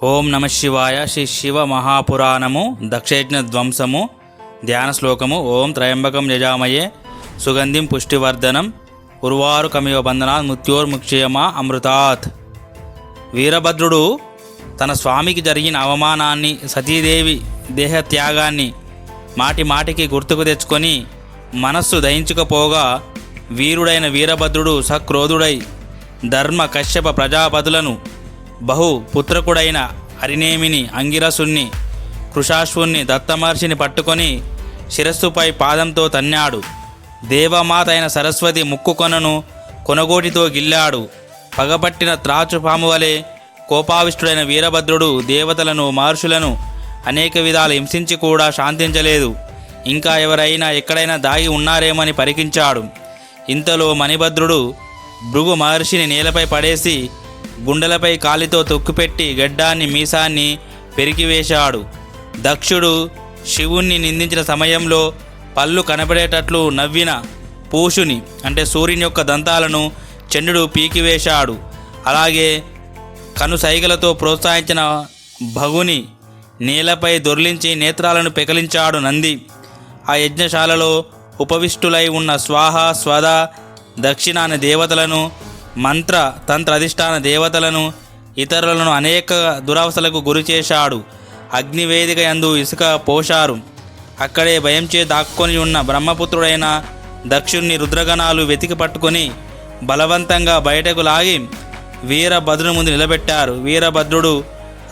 ఓం నమ శివాయ శ్రీ శివ మహాపురాణము దక్షయజ్ఞ ధ్వంసము ధ్యాన శ్లోకము ఓం త్రయంబకం యజామయే సుగంధిం పుష్టివర్ధనం ఉర్వారు కమివ బంధనాత్ మృత్యోర్ముక్షయమా అమృతాత్. వీరభద్రుడు తన స్వామికి జరిగిన అవమానాన్ని సతీదేవి దేహత్యాగాన్ని మాటి మాటికి గుర్తుకు తెచ్చుకొని మనస్సు దయించుకపోగా వీరుడైన వీరభద్రుడు సక్రోధుడై ధర్మ కశ్యప ప్రజాపతులను బహు పుత్రకుడైన హరినేమిని అంగిరసుణ్ణి కృషాశ్వుణ్ణి దత్తమహర్షిని పట్టుకొని శిరస్సుపై పాదంతో తన్నాడు. దేవమాత అయిన సరస్వతి ముక్కు కొనను కొనగోటితో గిల్లాడు. పగపట్టిన త్రాచుపాము వలె కోపావిష్టుడైన వీరభద్రుడు దేవతలను మహర్షులను అనేక విధాలు హింసించి కూడా శాంతించలేదు. ఇంకా ఎవరైనా ఎక్కడైనా దాగి ఉన్నారేమని పరికించాడు. ఇంతలో మణిభద్రుడు భృగు మహర్షిని నేలపై పడేసి గుండెలపై కాలితో తొక్కుపెట్టి గడ్డాన్ని మీసాన్ని పెరికివేశాడు. దక్షుడు శివుణ్ణి నిందించిన సమయంలో పళ్ళు కనబడేటట్లు నవ్విన పూషుని అంటే సూర్యుని యొక్క దంతాలను చంద్రుడు పీకివేశాడు. అలాగే కను సైగలతో ప్రోత్సహించిన భగుని నేలపై దొర్లించి నేత్రాలను పెకలించాడు నంది. ఆ యజ్ఞశాలలో ఉపవిష్టులై ఉన్న స్వాహ స్వద దక్షిణ అనే దేవతలను మంత్ర తంత్ర అధిష్టాన దేవతలను ఇతరులను అనేక దురవస్థలకు గురి చేశాడు. అగ్నివేదిక యందు ఇసుక పోశారు. అక్కడే భయంచే దాక్కొని ఉన్న బ్రహ్మపుత్రుడైన దక్షుణ్ణి రుద్రగణాలు వెతికి పట్టుకొని బలవంతంగా బయటకు లాగి వీరభద్రుని ముందు నిలబెట్టారు. వీరభద్రుడు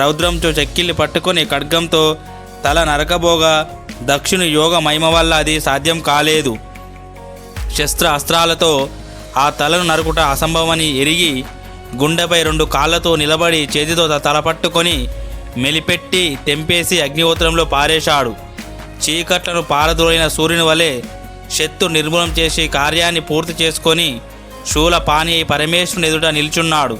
రౌద్రంతో చెక్కిల్ని పట్టుకొని ఖడ్గంతో తల నరకబోగా దక్షుని యోగ మహిమ వల్ల అది సాధ్యం కాలేదు. శస్త్ర అస్త్రాలతో ఆ తలను నరుకుట అసంభవమని ఎరిగి గుండెపై రెండు కాళ్ళతో నిలబడి చేతితో త- తల పట్టుకొని మెలిపెట్టి తెంపేసి అగ్నిహోత్రంలో పారేశాడు. చీకట్లను పారదోలిన సూర్యుని వలె శత్తు నిర్మూలం చేసి కార్యాన్ని పూర్తి చేసుకొని శూల పాని అయి పరమేశ్వరుని ఎదుట నిల్చున్నాడు.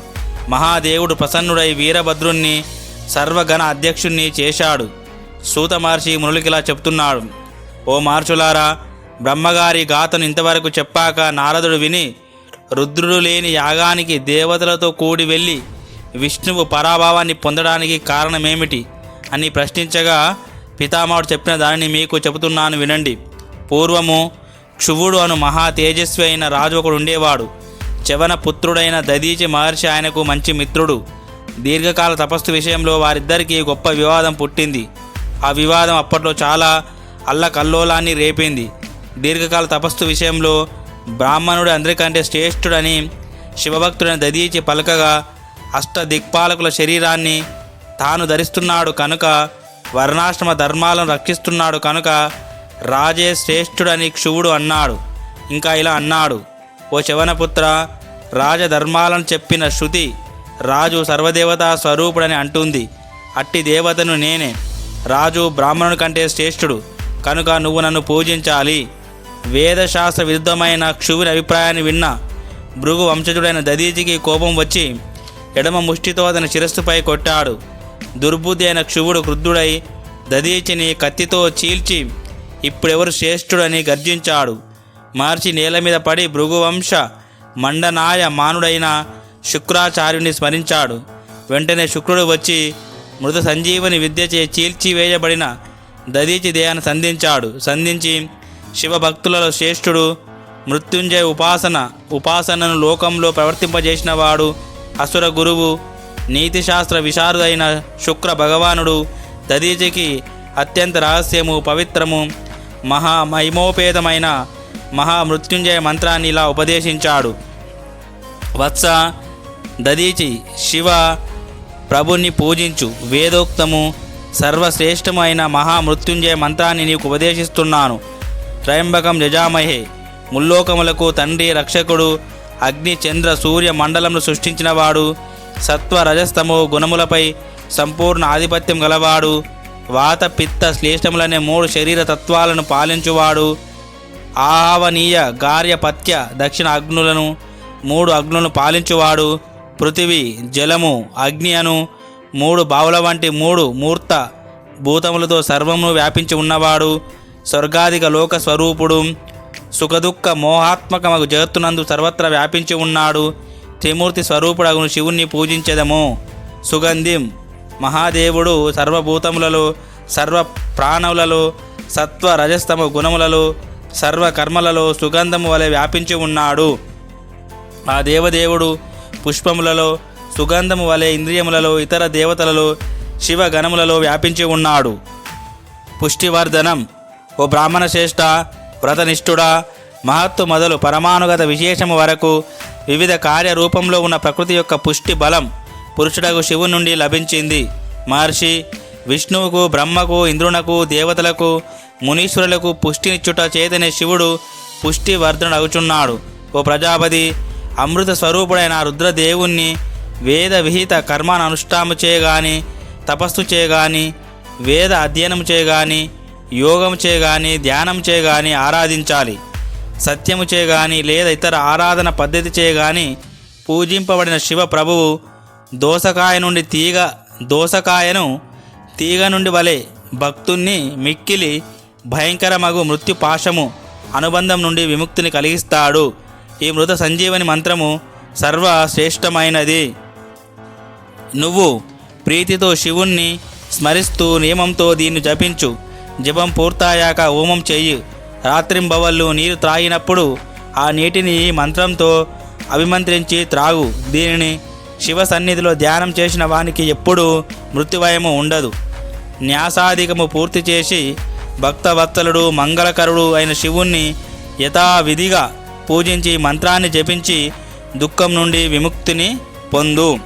మహాదేవుడు ప్రసన్నుడై వీరభద్రుణ్ణి సర్వగణ అధ్యక్షుణ్ణి చేశాడు. సూత మహర్షి మునులకిలా చెప్తున్నాడు. ఓ మార్చులారా బ్రహ్మగారి గాథను ఇంతవరకు చెప్పాక నారదుడు విని రుద్రుడు లేని యాగానికి దేవతలతో కూడి వెళ్ళి విష్ణువు పరాభావాన్ని పొందడానికి కారణమేమిటి అని ప్రశ్నించగా పితామహుడు చెప్పిన దానిని మీకు చెబుతున్నాను వినండి. పూర్వము క్షువుడు అను మహా తేజస్వి అయిన రాజు ఒకడు ఉండేవాడు. చవన పుత్రుడైన దదీచి మహర్షి ఆయనకు మంచి మిత్రుడు. దీర్ఘకాల తపస్సు విషయంలో వారిద్దరికీ గొప్ప వివాదం పుట్టింది. ఆ వివాదం అప్పట్లో చాలా అల్లకల్లోలాన్ని రేపింది. దీర్ఘకాల తపస్సు విషయంలో బ్రాహ్మణుడు అందరికంటే శ్రేష్ఠుడని శివభక్తుడని దదీచి పలకగా అష్ట దిక్పాలకుల శరీరాన్ని తాను ధరిస్తున్నాడు కనుక వర్ణాశ్రమ ధర్మాలను రక్షిస్తున్నాడు కనుక రాజే శ్రేష్ఠుడని క్షువుడు అన్నాడు. ఇంకా ఇలా అన్నాడు. ఓ శవనపుత్ర రాజధర్మాలను చెప్పిన శృతి రాజు సర్వదేవతా స్వరూపుడని అంటుంది. అట్టి దేవతను నేనే. రాజు బ్రాహ్మణుని కంటే శ్రేష్ఠుడు. కనుక నువ్వు నన్ను పూజించాలి. వేదశాస్త్ర విరుద్ధమైన క్షువుని అభిప్రాయాన్ని విన్న భృగు వంశజుడైన దదీజికి కోపం వచ్చి ఎడమ ముష్టితో అతని శిరస్సుపై కొట్టాడు. దుర్బుద్ధి అయిన క్షువుడు క్రుద్ధుడై దదీచిని కత్తితో చీల్చి ఇప్పుడెవరు శ్రేష్ఠుడని గర్జించాడు. మార్చి నేల మీద పడి భృగువంశ మండనాయ మానుడైన శుక్రాచార్యుని స్మరించాడు. వెంటనే శుక్రుడు వచ్చి మృత సంజీవని విద్యచే చీల్చివేయబడిన దదీచి దేహాన్ని సంధించాడు. సంధించి శివభక్తులలో శ్రేష్ఠుడు మృత్యుంజయ ఉపాసన ఉపాసనను లోకంలో ప్రవర్తింపజేసిన వాడు అసుర గురువు నీతిశాస్త్ర విశారదైన శుక్ర భగవానుడు దదీజికి అత్యంత రహస్యము పవిత్రము మహా మహిమోపేతమైన మహామృత్యుంజయ మంత్రాన్ని ఇలా ఉపదేశించాడు. వత్స దదీచి శివ ప్రభుని పూజించు వేదోక్తము సర్వశ్రేష్టమైన మహామృత్యుంజయ మంత్రాన్ని నీకు ఉపదేశిస్తున్నాను. త్రయంబకం యజామహే ముల్లోకములకు తండ్రి రక్షకుడు అగ్ని చంద్ర సూర్య మండలంను సృష్టించినవాడు. సత్వ రజస్తమో గుణములపై సంపూర్ణ ఆధిపత్యం గలవాడు. వాత పిత్త శ్లేష్టములనే మూడు శరీర తత్వాలను పాలించువాడు. ఆహవనీయ గార్యపత్య దక్షిణ అగ్నులను మూడు అగ్నులను పాలించువాడు. పృథివీ జలము అగ్ని అను మూడు బావుల వంటి మూడు మూర్త భూతములతో సర్వమును వ్యాపించి ఉన్నవాడు. స్వర్గాధిక లోక స్వరూపుడు సుఖదుఖ మోహాత్మకమగు జగత్తునందు సర్వత్రా వ్యాపించి ఉన్నాడు. త్రిమూర్తి స్వరూపుడగును శివుణ్ణి పూజించదము. సుగంధిం మహాదేవుడు సర్వభూతములలో సర్వ ప్రాణములలో సత్వ రజస్తమ గుణములలో సర్వ కర్మలలో సుగంధము వలె వ్యాపించి ఉన్నాడు. ఆ దేవదేవుడు పుష్పములలో సుగంధము వలె ఇంద్రియములలో ఇతర దేవతలలో శివ గణములలో వ్యాపించి ఉన్నాడు. పుష్టివర్ధనం ఓ బ్రాహ్మణ శ్రేష్ఠ వ్రతనిష్ఠుడా మహత్తు మొదలు పరమానుగత విశేషము వరకు వివిధ కార్యరూపంలో ఉన్న ప్రకృతి యొక్క పుష్టి బలం పురుషుడకు శివుని నుండి లభించింది. మహర్షి విష్ణువుకు బ్రహ్మకు ఇంద్రునకు దేవతలకు మునీశ్వరులకు పుష్టినిచ్చుట చేతనే శివుడు పుష్టి వర్ధనుడగుచున్నాడు ఓ ప్రజాపతి అమృత స్వరూపుడైన రుద్రదేవుణ్ణి వేద విహిత కర్మాను అనుష్ఠాము చేయగాని తపస్సు చేయగాని వేద అధ్యయనం చేయగాని యోగం చేయగాని ధ్యానం చేయగాని ఆరాధించాలి. సత్యము చేయగాని లేదా ఇతర ఆరాధన పద్ధతి చేయగాని పూజింపబడిన శివ ప్రభువు దోసకాయ నుండి తీగ దోసకాయను తీగ నుండి వలె భక్తుణ్ణి మిక్కిలి భయంకరమగు మృత్యు పాశము అనుబంధం నుండి విముక్తిని కలిగిస్తాడు. ఈ మృత సంజీవని మంత్రము సర్వశ్రేష్టమైనది. నువ్వు ప్రీతితో శివుణ్ణి స్మరిస్తూ నియమంతో దీన్ని జపించు. జపం పూర్తయ్యాక హోమం చెయ్యి రాత్రింబవళ్ళు నీరు త్రాగినప్పుడు ఆ నీటిని ఈ మంత్రంతో అభిమంత్రించి త్రాగు. దీనిని శివ సన్నిధిలో ధ్యానం చేసిన వానికి ఎప్పుడూ మృత్యువయము ఉండదు. న్యాసాధికము పూర్తి చేసి భక్తవత్సలుడు మంగళకరుడు అయిన శివుణ్ణి యథావిధిగా పూజించి మంత్రాన్ని జపించి దుఃఖం నుండి విముక్తిని పొందు.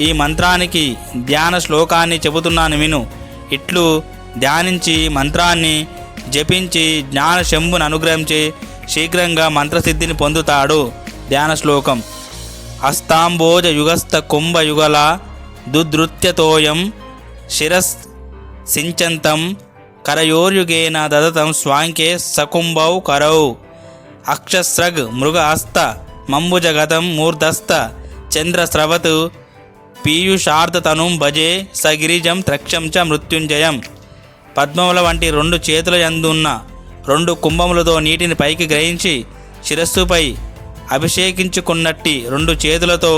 ఈ మంత్రానికి ధ్యాన శ్లోకాన్ని చెబుతున్నాను విను. ఇట్లు ధ్యానించి మంత్రాన్ని జపించి జ్ఞాన శంభును అనుగ్రహించి శీఘ్రంగా మంత్రసిద్ధిని పొందుతాడు ధ్యాన శ్లోకం. హస్తాంబోజ యుగస్థ కుంభయుగల దుధృత్యతోయం శిరస్ సించంతం కరయోర్యుగేన దదతం స్వాంకే సకుంభౌ కరౌ అక్షస్రగ్ మృగహస్త మంబుజగతం మూర్ధస్థ చంద్రస్రవత్ పీయూషార్ధతనుం భజే సగిరిజం త్రక్షం చ మృత్యుంజయం. పద్మముల వంటి రెండు చేతుల ఎందున్న రెండు కుంభములతో నీటిని పైకి గ్రహించి శిరస్సుపై అభిషేకించుకున్నట్టి రెండు చేతులతో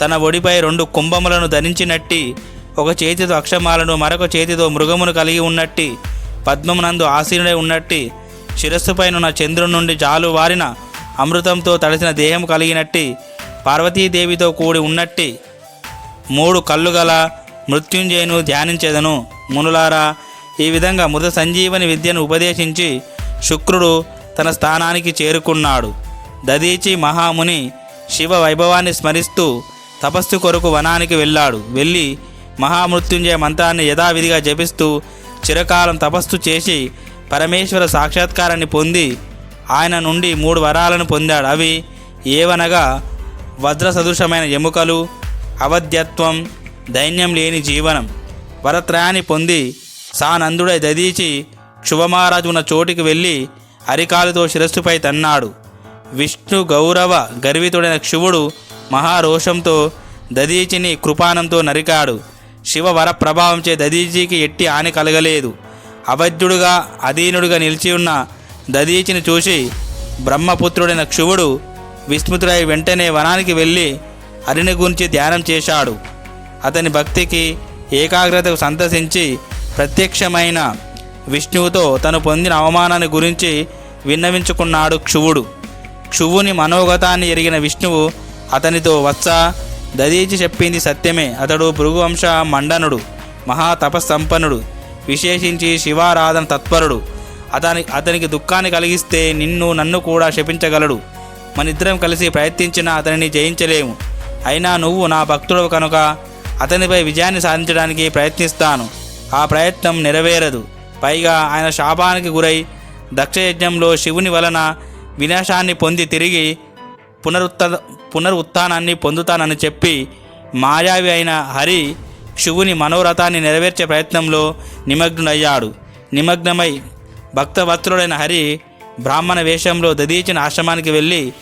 తన ఒడిపై రెండు కుంభములను ధరించినట్టి ఒక చేతితో అక్షమాలను మరొక చేతితో మృగమును కలిగి ఉన్నట్టి పద్మమునందు ఆసీనుడై ఉన్నట్టి శిరస్సుపైనున్న చంద్రుని నుండి జాలు వారిన అమృతంతో తడిసిన దేహం కలిగినట్టి పార్వతీదేవితో కూడి ఉన్నట్టి మూడు కళ్ళు గల మృత్యుంజయును ధ్యానించేదను. మునులారా ఈ విధంగా మృత సంజీవని విద్యను ఉపదేశించి శుక్రుడు తన స్థానానికి చేరుకున్నాడు. దదీచి మహాముని శివ వైభవాన్ని స్మరిస్తూ తపస్సు కొరకు వనానికి వెళ్ళాడు. వెళ్ళి మహామృత్యుంజయ మంత్రాన్ని యథావిధిగా జపిస్తూ చిరకాలం తపస్సు చేసి పరమేశ్వర సాక్షాత్కారాన్ని పొంది ఆయన నుండి మూడు వరాలను పొందాడు. అవి ఏవనగా వజ్ర సదృశమైన ఎముకలు అవధ్యత్వం దైన్యం లేని జీవనం వరత్రయాన్ని పొంది సానందుడై దదీచి క్షుభమహారాజు ఉన్న చోటికి వెళ్ళి అరికాలుతో శిరస్సుపై తన్నాడు. విష్ణు గౌరవ గర్వితుడైన శివుడు మహారోషంతో దదీచిని కృపాణంతో నరికాడు. శివ వర ప్రభావంచే దదీచికి ఎట్టి హాని కలగలేదు. అవధ్యుడుగా అధీనుడుగా నిలిచి ఉన్న దదీచిని చూసి బ్రహ్మపుత్రుడైన శివుడు విస్మృతుడై వెంటనే వనానికి వెళ్ళి హరిని గురించి ధ్యానం చేశాడు. అతని భక్తికి ఏకాగ్రతకు సంతసించి ప్రత్యక్షమైన విష్ణువుతో తను పొందిన అవమానాన్ని గురించి విన్నవించుకున్నాడు క్షువుడు. క్షువుని మనోగతాన్ని ఎరిగిన విష్ణువు అతనితో వత్స దదీచి చెప్పింది సత్యమే. అతడు భృగువంశ మండనుడు మహాతపస్సంపన్నుడు విశేషించి శివారాధన తత్పరుడు. అతని అతనికి దుఃఖాన్ని కలిగిస్తే నిన్ను నన్ను కూడా శపించగలడు. మనిద్దరం కలిసి ప్రయత్నించినా అతనిని జయించలేము. అయినా నువ్వు నా భక్తుడు కనుక అతనిపై విజయాన్ని సాధించడానికి ప్రయత్నిస్తాను. ఆ ప్రయత్నం నెరవేరదు. పైగా ఆయన శాపానికి గురై దక్షయజ్ఞంలో శివుని వలన వినాశాన్ని పొంది తిరిగి పునరుత్త పునరుత్థానాన్ని పొందుతానని చెప్పి మాయావి అయిన హరి శివుని మనోరథాన్ని నెరవేర్చే ప్రయత్నంలో నిమగ్నుడయ్యాడు. నిమగ్నమై భక్తవత్రుడైన హరి బ్రాహ్మణ వేషంలో దదీచిన ఆశ్రమానికి వెళ్ళి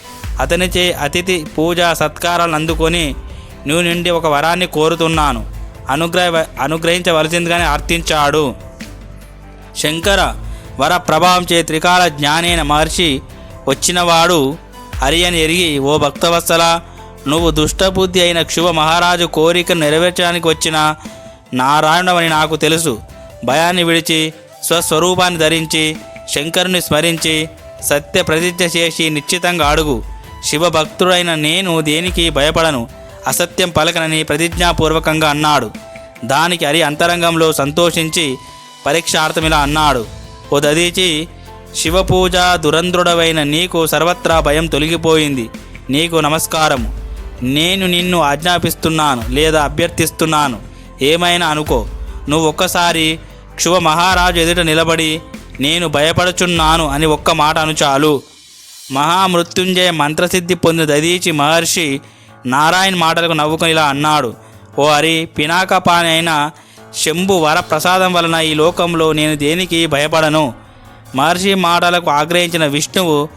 అతనిచే అతిథి పూజ సత్కారాలను అందుకొని నువ్వు నుండి ఒక వరాన్ని కోరుతున్నాను. అనుగ్రహ అనుగ్రహించవలసిందిగానే అర్థించాడు శంకర వర ప్రభావం చే త్రికాల జ్ఞానైన మహర్షి వచ్చినవాడు హరి అని ఎరిగి ఓ భక్తవత్సల నువ్వు దుష్టబుద్ధి అయిన క్షుభ మహారాజు కోరికను నెరవేర్చడానికి వచ్చిన నారాయణవని నాకు తెలుసు. భయాన్ని విడిచి స్వస్వరూపాన్ని ధరించి శంకరుని స్మరించి సత్య ప్రతిజ్ఞ చేసి నిశ్చితంగా అడుగు. శివభక్తుడైన నేను దేనికి భయపడను? అసత్యం పలకనని ప్రతిజ్ఞాపూర్వకంగా అన్నాడు. దానికి హరి అంతరంగంలో సంతోషించి పరీక్షార్థమిలా అన్నాడు. ఓ దదీచి శివపూజ దురంధ్రుడవైన నీకు సర్వత్రా భయం తొలగిపోయింది. నీకు నమస్కారము నేను నిన్ను ఆజ్ఞాపిస్తున్నాను లేదా అభ్యర్థిస్తున్నాను. ఏమైనా అనుకో. నువ్వు ఒక్కసారి క్షువ మహారాజు ఎదుట నిలబడి నేను భయపడుచున్నాను అని ఒక్క మాట అను చాలు మహామృత్యుంజయ మంత్రసిద్ధి పొందిన దదీచి మహర్షి నారాయణ్ మాటలకు నవ్వుకొని ఇలా అన్నాడు ఓ హరి పినాకపాని అయిన శంభు వరప్రసాదం వలన ఈ లోకంలో నేను దేనికి భయపడను? మహర్షి మాటలకు ఆగ్రహించిన విష్ణువు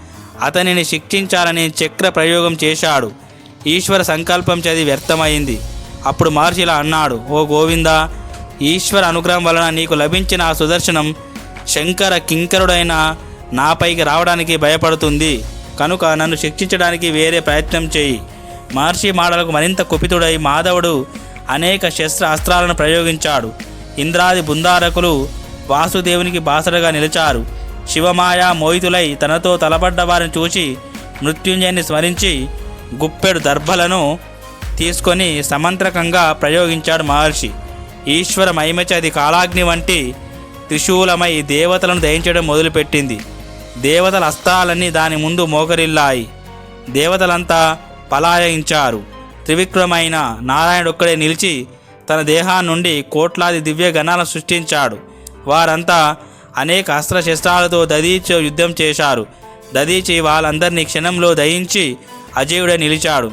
అతనిని శిక్షించాలని చక్ర ప్రయోగం చేశాడు. ఈశ్వర సంకల్పం చదివి వ్యర్థమైంది. అప్పుడు మహర్షి ఇలా అన్నాడు ఓ గోవింద ఈశ్వర అనుగ్రహం వలన నీకు లభించిన ఆ సుదర్శనం శంకర కింకరుడైన నాపైకి రావడానికి భయపడుతుంది. కనుక నన్ను శిక్షించడానికి వేరే ప్రయత్నం చేయి. మహర్షి మాటలకు మరింత కుపితుడై మాధవుడు అనేక శస్త్ర అస్త్రాలను ప్రయోగించాడు. ఇంద్రాది బృందారకులు వాసుదేవునికి బాసడగా నిలిచారు. శివమాయ మోహితులై తనతో తలపడ్డ వారిని చూసి మృత్యుంజయాన్ని స్మరించి గుప్పెడు దర్భలను తీసుకొని సమంత్రకంగా ప్రయోగించాడు మహర్షి. ఈశ్వర మహిమచి అది కాలాగ్ని వంటి త్రిశూలమై దేవతలను దయించడం మొదలుపెట్టింది. దేవతల అస్తాలన్నీ దాని ముందు మోకరిల్లాయి. దేవతలంతా పలాయించారు త్రివిక్రమైన నారాయణుడొక్కడే నిలిచి తన దేహాన్ని నుండి కోట్లాది దివ్య గణాలను సృష్టించాడు. వారంతా అనేక అస్త్రశస్త్రాలతో దదీచి యుద్ధం చేశారు. దదీచి వాళ్ళందరినీ క్షణంలో దయించి అజయుడే నిలిచాడు.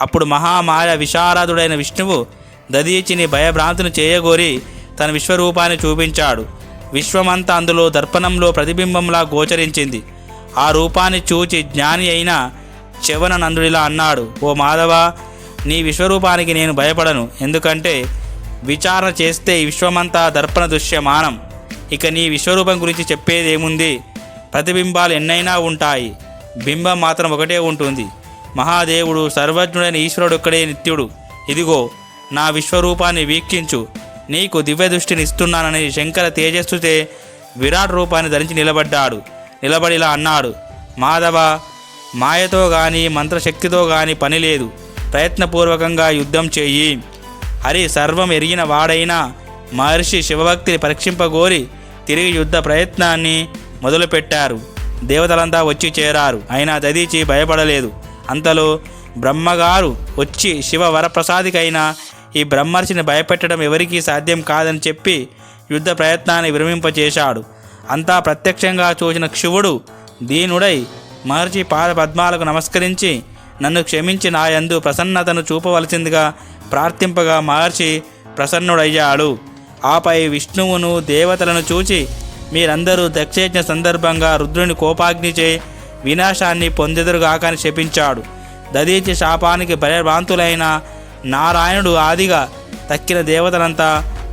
అప్పుడు మహామాయ విశారదుడైన విష్ణువు దదీచిని భయభ్రాంతుని చేయగోరి తన విశ్వరూపాన్ని చూపించాడు. విశ్వమంతా అందులో దర్పణంలో ప్రతిబింబంలా గోచరించింది. ఆ రూపాన్ని చూచి జ్ఞాని అయిన చెవన నందుడిలా అన్నాడు. ఓ మాధవ నీ విశ్వరూపానికి నేను భయపడను. ఎందుకంటే విచారణ చేస్తే విశ్వమంతా దర్పణ దృశ్యమానం. ఇక నీ విశ్వరూపం గురించి చెప్పేదేముంది? ప్రతిబింబాలు ఎన్నైనా ఉంటాయి. బింబం మాత్రం ఒకటే ఉంటుంది. మహాదేవుడు సర్వజ్ఞుడైన ఈశ్వరుడు ఒక్కడే నిత్యుడు. ఇదిగో నా విశ్వరూపాన్ని వీక్షించు. నీకు దివ్య దృష్టిని ఇస్తున్నానని శంకర తేజస్సుతే విరాట్ రూపాన్ని ధరించి నిలబడ్డాడు. నిలబడిలా అన్నాడు. మాధవ మాయతో గాని మంత్రశక్తితో గాని పని లేదు. ప్రయత్నపూర్వకంగా యుద్ధం చెయ్యి హరి సర్వం ఎరిగిన వాడైనా మహర్షి శివభక్తిని పరీక్షింపగోరి తిరిగి యుద్ధ ప్రయత్నాన్ని మొదలుపెట్టారు. దేవతలంతా వచ్చి చేరారు. అయినా దదీచి భయపడలేదు. అంతలో బ్రహ్మగారు వచ్చి శివ వరప్రసాదికైన ఈ బ్రహ్మర్షిని భయపెట్టడం ఎవరికీ సాధ్యం కాదని చెప్పి యుద్ధ ప్రయత్నాన్ని విరమింపచేశాడు. అంతా ప్రత్యక్షంగా చూసిన శివుడు దీనుడై మహర్షి పాద పద్మాలకు నమస్కరించి నన్ను క్షమించి నా యందు ప్రసన్నతను చూపవలసిందిగా ప్రార్థింపగా మహర్షి ప్రసన్నుడయ్యాడు. ఆపై విష్ణువును దేవతలను చూచి మీరందరూ దక్షయజ్ఞ సందర్భంగా రుద్రుని కోపాగ్నిచే వినాశాన్ని పొందెదురుగాకని శపించాడు. దదీచి శాపానికి భయభ్రాంతులైన నారాయణుడు ఆదిగా తక్కిన దేవతలంతా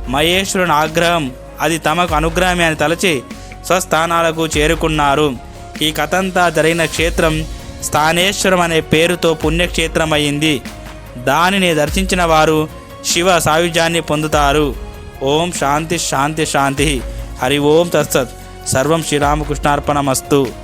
మహేశ్వరుని ఆగ్రహం అది తమకు అనుగ్రహమే అని తలచి స్వస్థానాలకు చేరుకున్నారు. ఈ కథంతా జరిగిన క్షేత్రం స్థానేశ్వరం అనే పేరుతో పుణ్యక్షేత్రం అయింది దానిని దర్శించిన వారు శివ సాయుధ్యాన్ని పొందుతారు. ఓం శాంతి శాంతి శాంతి. హరి ఓం తత్సత్. సర్వం శ్రీరామకృష్ణార్పణమస్తు.